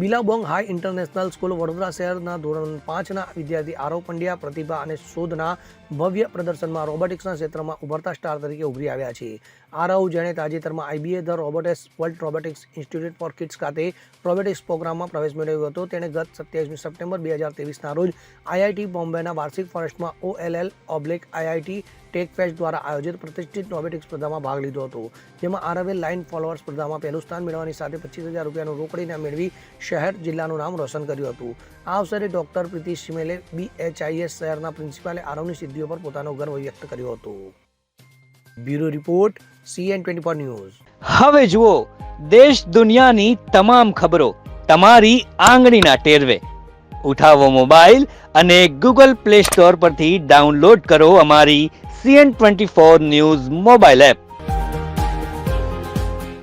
Billabong high international school Vadodara શહેરના ધોરણ પાંચના વિદ્યાર્થી આરવ પંડ્યા પ્રતિભા અને શોધના ભવ્ય પ્રદર્શનમાં રોબોટિક્સના ક્ષેત્રમાં ઉભરતા સ્ટાર તરીકે ઉભરી આવ્યા છે. આરવ જેણે તાજેતરમાં IBA the robotics world robotics institute for kids ખાતે રોબોટિક્સ પ્રોગ્રામમાં પ્રવેશ મેળવ્યો હતો. તેણે ગત સત્યાવીસમી સપ્ટેમ્બર બે હજાર ત્રેવીસના રોજ આઈઆઈટી બોમ્બેના વાર્ષિક ફોરેસ્ટમાં ઓએલએલ ઓબ્લિક આઈઆઈટી ટેક ફેસ્ટ દ્વારા આયોજિત પ્રતિષ્ઠિત રોબોટિક્સ સ્પર્ધામાં ભાગ લીધો હતો, જેમાં આરવે લાઇન ફોલોઅર સ્પર્ધામાં પહેલું સ્થાન મેળવવાની સાથે પચીસ હજાર રૂપિયાનું રોકડીના મેળવી શહેર જિલ્લાનું નામ રોશન કર્યું હતું. આ અવસરે ડોક્ટર પ્રીતિ સિમેલે બીએચઆઈએસ શહેરના પ્રિન્સિપાલે આરવની સિદ્ધિઓ પર પોતાનો ગર્વ વ્યક્ત કર્યો હતો. Bureau report CN twenty four news. હવે જુઓ, દેશ દુનિયાની તમામ ખબરો તમારી આંગળીના ટેરવે. ઉઠાવો મોબાઈલ અને ગૂગલ પ્લે સ્ટોર પરથી ડાઉનલોડ કરો અમારી CN twenty four news mobile app.